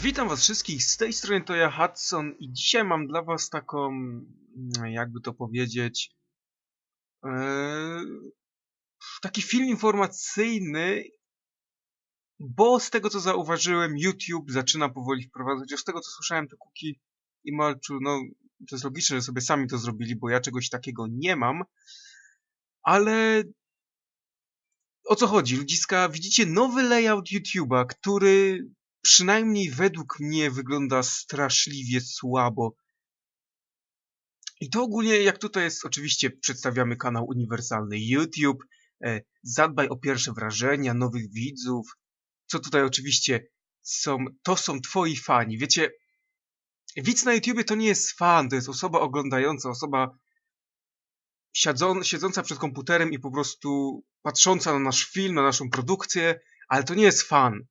Witam was wszystkich, z tej strony to ja Hudson i dzisiaj mam dla was taką, mm, jakby to powiedzieć, ee, taki film informacyjny, bo z tego co zauważyłem YouTube zaczyna powoli wprowadzać, z tego co słyszałem to Kuki i Malczu, no to jest logiczne, że sobie sami to zrobili, bo ja czegoś takiego nie mam, ale o co chodzi? Ludziska, widzicie nowy layout YouTube'a, który przynajmniej według mnie wygląda straszliwie słabo. I to ogólnie, jak tutaj jest, oczywiście przedstawiamy kanał uniwersalny YouTube, e, zadbaj o pierwsze wrażenia, nowych widzów, co tutaj oczywiście są, to są twoi fani. Wiecie, widz na YouTubie to nie jest fan, to jest osoba oglądająca, osoba siedzą, siedząca przed komputerem i po prostu patrząca na nasz film, na naszą produkcję, ale to nie jest fan.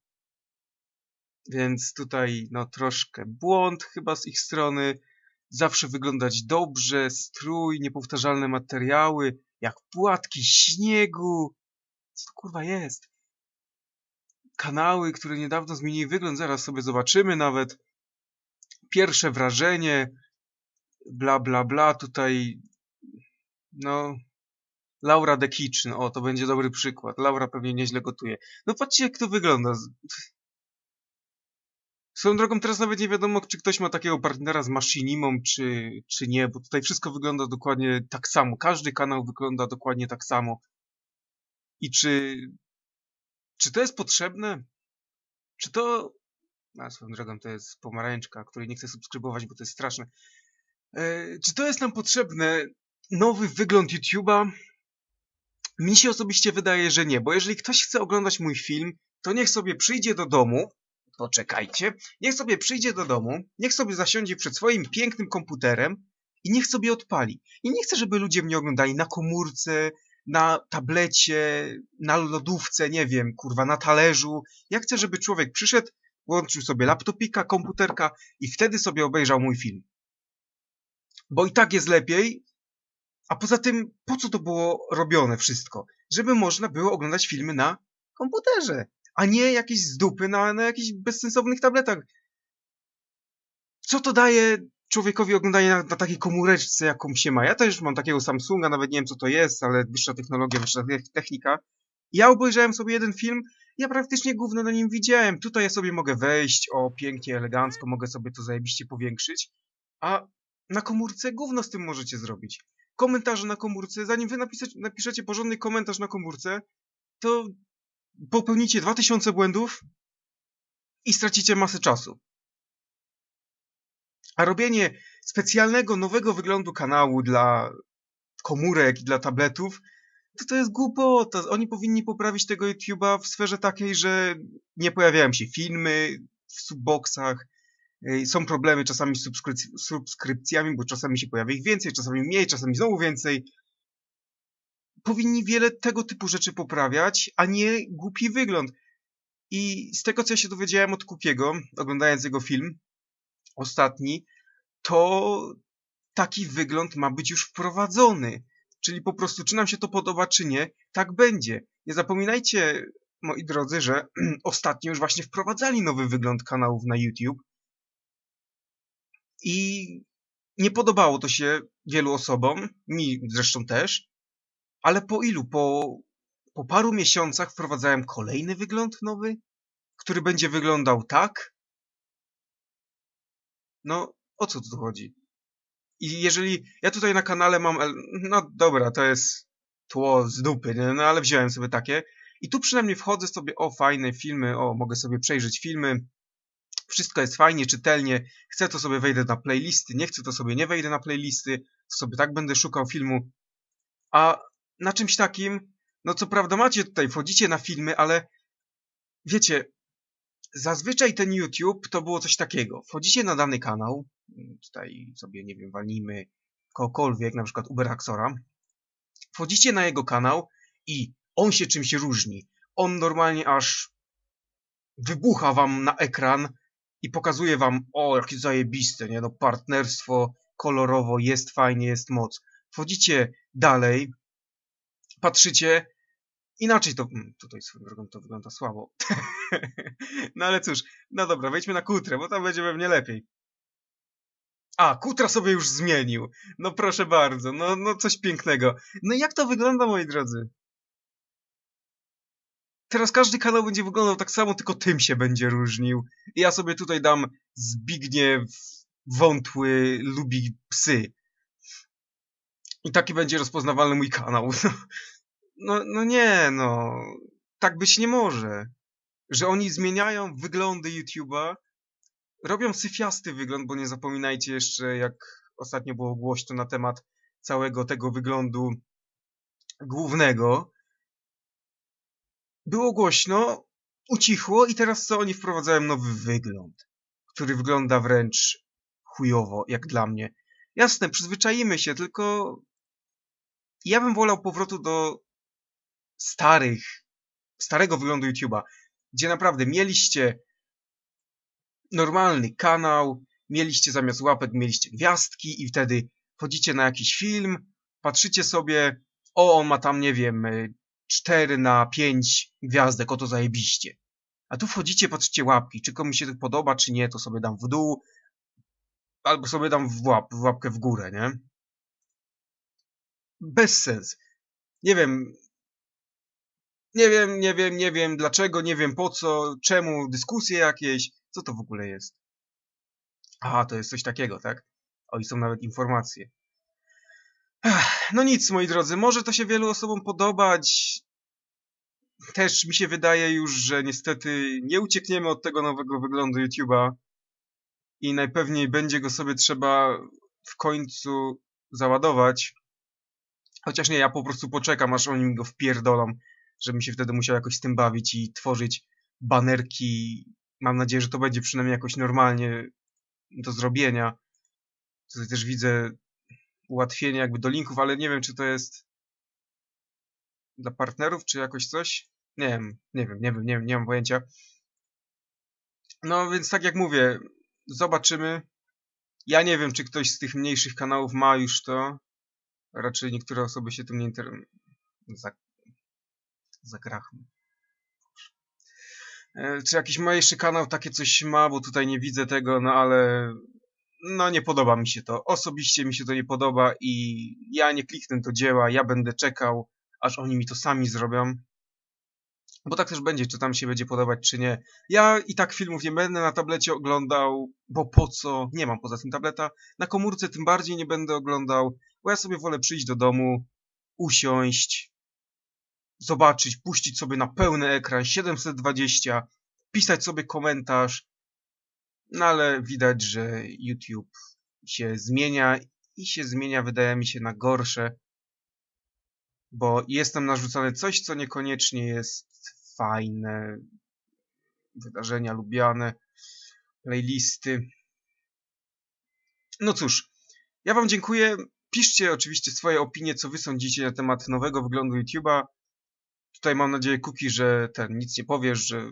Więc tutaj no troszkę błąd chyba z ich strony. Zawsze wyglądać dobrze, strój, niepowtarzalne materiały, jak płatki śniegu. Co to kurwa jest? Kanały, które niedawno zmieniły wygląd, zaraz sobie zobaczymy nawet. Pierwsze wrażenie, bla bla bla, tutaj no Laura The Kitchen, o to będzie dobry przykład. Laura pewnie nieźle gotuje. No patrzcie jak to wygląda. Swoją drogą teraz nawet nie wiadomo, czy ktoś ma takiego partnera z Machinimą, czy, czy nie, bo tutaj wszystko wygląda dokładnie tak samo. Każdy kanał wygląda dokładnie tak samo. I czy, czy to jest potrzebne? Czy to... A swoją drogą to jest pomarańczka, której nie chcę subskrybować, bo to jest straszne. E, czy to jest nam potrzebne? Nowy wygląd YouTube'a? Mi się osobiście wydaje, że nie, bo jeżeli ktoś chce oglądać mój film, to niech sobie przyjdzie do domu, poczekajcie, niech sobie przyjdzie do domu, niech sobie zasiądzie przed swoim pięknym komputerem i niech sobie odpali. I nie chcę, żeby ludzie mnie oglądali na komórce, na tablecie, na lodówce, nie wiem, kurwa, na talerzu. Ja chcę, żeby człowiek przyszedł, włączył sobie laptopika, komputerka i wtedy sobie obejrzał mój film. Bo i tak jest lepiej, a poza tym, po co to było robione wszystko? Żeby można było oglądać filmy na komputerze a nie jakieś zdupy na, na jakichś bezsensownych tabletach. Co to daje człowiekowi oglądanie na, na takiej komóreczce, jaką się ma? Ja też mam takiego Samsunga, nawet nie wiem co to jest, ale wyższa technologia, wyższa technika. Ja obejrzałem sobie jeden film, ja praktycznie gówno na nim widziałem. Tutaj ja sobie mogę wejść, o pięknie, elegancko, mogę sobie to zajebiście powiększyć, a na komórce gówno z tym możecie zrobić. Komentarze na komórce, zanim wy napiszecie porządny komentarz na komórce, to popełnicie 2000 błędów i stracicie masę czasu. A robienie specjalnego, nowego wyglądu kanału dla komórek i dla tabletów, to to jest głupota. Oni powinni poprawić tego YouTube'a w sferze takiej, że nie pojawiają się filmy w subboxach, y, są problemy czasami z subskrypcjami, bo czasami się pojawia ich więcej, czasami mniej, czasami znowu więcej powinni wiele tego typu rzeczy poprawiać, a nie głupi wygląd. I z tego, co ja się dowiedziałem od Kupiego, oglądając jego film, ostatni, to taki wygląd ma być już wprowadzony. Czyli po prostu, czy nam się to podoba, czy nie, tak będzie. Nie zapominajcie, moi drodzy, że ostatnio już właśnie wprowadzali nowy wygląd kanałów na YouTube. I nie podobało to się wielu osobom, mi zresztą też. Ale po ilu? Po, po paru miesiącach wprowadzałem kolejny wygląd nowy, który będzie wyglądał tak? No, o co tu chodzi? I jeżeli ja tutaj na kanale mam, no dobra, to jest tło z dupy, nie? no ale wziąłem sobie takie i tu przynajmniej wchodzę sobie, o fajne filmy, o mogę sobie przejrzeć filmy, wszystko jest fajnie, czytelnie, chcę to sobie wejdę na playlisty, nie chcę to sobie nie wejdę na playlisty, to sobie tak będę szukał filmu, a na czymś takim, no co prawda macie tutaj, wchodzicie na filmy, ale wiecie, zazwyczaj ten YouTube to było coś takiego. Wchodzicie na dany kanał, tutaj sobie, nie wiem, walnijmy kogokolwiek, na przykład Uberaxora, wchodzicie na jego kanał i on się czymś różni. On normalnie aż wybucha wam na ekran i pokazuje wam, o, jakie zajebiste, nie, no, partnerstwo, kolorowo, jest fajnie, jest moc. Wchodzicie dalej, patrzycie inaczej to... mm, Tutaj swoją drogą to wygląda słabo. no ale cóż, no dobra, wejdźmy na kutrę, bo tam będzie pewnie lepiej. A, kutra sobie już zmienił. No proszę bardzo, no, no coś pięknego. No jak to wygląda, moi drodzy? Teraz każdy kanał będzie wyglądał tak samo, tylko tym się będzie różnił. Ja sobie tutaj dam Zbigniew Wątły lubi psy. I taki będzie rozpoznawalny mój kanał. No, no nie, no. Tak być nie może. Że oni zmieniają wyglądy YouTube'a, robią syfiasty wygląd, bo nie zapominajcie jeszcze, jak ostatnio było głośno na temat całego tego wyglądu głównego. Było głośno, ucichło i teraz co? Oni wprowadzają nowy wygląd, który wygląda wręcz chujowo, jak dla mnie. Jasne, przyzwyczaimy się, tylko ja bym wolał powrotu do starych, starego wyglądu YouTube'a, gdzie naprawdę mieliście normalny kanał, mieliście zamiast łapek, mieliście gwiazdki i wtedy wchodzicie na jakiś film, patrzycie sobie, o, on ma tam, nie wiem, 4 na 5 gwiazdek, o to zajebiście. A tu wchodzicie, patrzycie łapki, czy komuś się to podoba, czy nie, to sobie dam w dół, albo sobie dam w, łap, w łapkę w górę, nie? Bez sens. Nie wiem, nie wiem, nie wiem, nie wiem dlaczego, nie wiem po co, czemu, dyskusje jakieś, co to w ogóle jest? Aha, to jest coś takiego, tak? O, i są nawet informacje. Ech, no nic, moi drodzy, może to się wielu osobom podobać. Też mi się wydaje już, że niestety nie uciekniemy od tego nowego wyglądu YouTube'a i najpewniej będzie go sobie trzeba w końcu załadować. Chociaż nie, ja po prostu poczekam, aż oni mi go wpierdolą, żebym się wtedy musiał jakoś z tym bawić i tworzyć banerki. Mam nadzieję, że to będzie przynajmniej jakoś normalnie do zrobienia. Tutaj też widzę ułatwienie jakby do linków, ale nie wiem, czy to jest dla partnerów, czy jakoś coś. Nie wiem, nie wiem, nie wiem, nie wiem, nie mam pojęcia. No więc tak jak mówię, zobaczymy. Ja nie wiem, czy ktoś z tych mniejszych kanałów ma już to. Raczej niektóre osoby się tym nie interesują. Zak. E, czy jakiś mniejszy kanał takie coś ma, bo tutaj nie widzę tego, no ale no nie podoba mi się to. Osobiście mi się to nie podoba i ja nie kliknę do dzieła, ja będę czekał, aż oni mi to sami zrobią. Bo tak też będzie, czy tam się będzie podobać, czy nie. Ja i tak filmów nie będę na tablecie oglądał, bo po co? Nie mam poza tym tableta. Na komórce tym bardziej nie będę oglądał, bo ja sobie wolę przyjść do domu, usiąść, zobaczyć, puścić sobie na pełny ekran 720, pisać sobie komentarz. No ale widać, że YouTube się zmienia i się zmienia, wydaje mi się, na gorsze. Bo jest tam narzucane coś, co niekoniecznie jest fajne. Wydarzenia lubiane, playlisty. No cóż, ja wam dziękuję. Piszcie oczywiście swoje opinie, co wy sądzicie na temat nowego wyglądu YouTube'a. Tutaj mam nadzieję, Kuki, że ten nic nie powiesz, że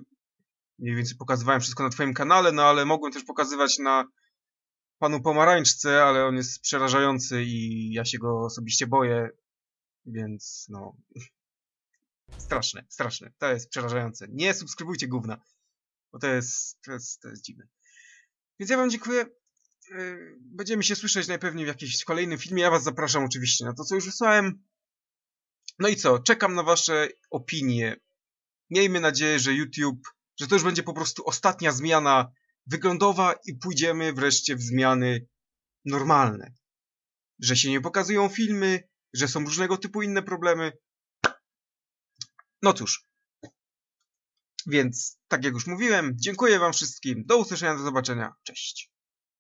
mniej więcej pokazywałem wszystko na twoim kanale, no ale mogłem też pokazywać na panu Pomarańczce, ale on jest przerażający i ja się go osobiście boję, więc no... Straszne, straszne. To jest przerażające. Nie subskrybujcie gówna, bo to jest, to jest, to jest dziwne. Więc ja wam dziękuję. Będziemy się słyszeć najpewniej w jakimś kolejnym filmie. Ja was zapraszam oczywiście na to, co już wysłałem. No i co? Czekam na wasze opinie. Miejmy nadzieję, że YouTube, że to już będzie po prostu ostatnia zmiana wyglądowa i pójdziemy wreszcie w zmiany normalne. Że się nie pokazują filmy, że są różnego typu inne problemy. No cóż. Więc, tak jak już mówiłem, dziękuję wam wszystkim. Do usłyszenia, do zobaczenia. Cześć.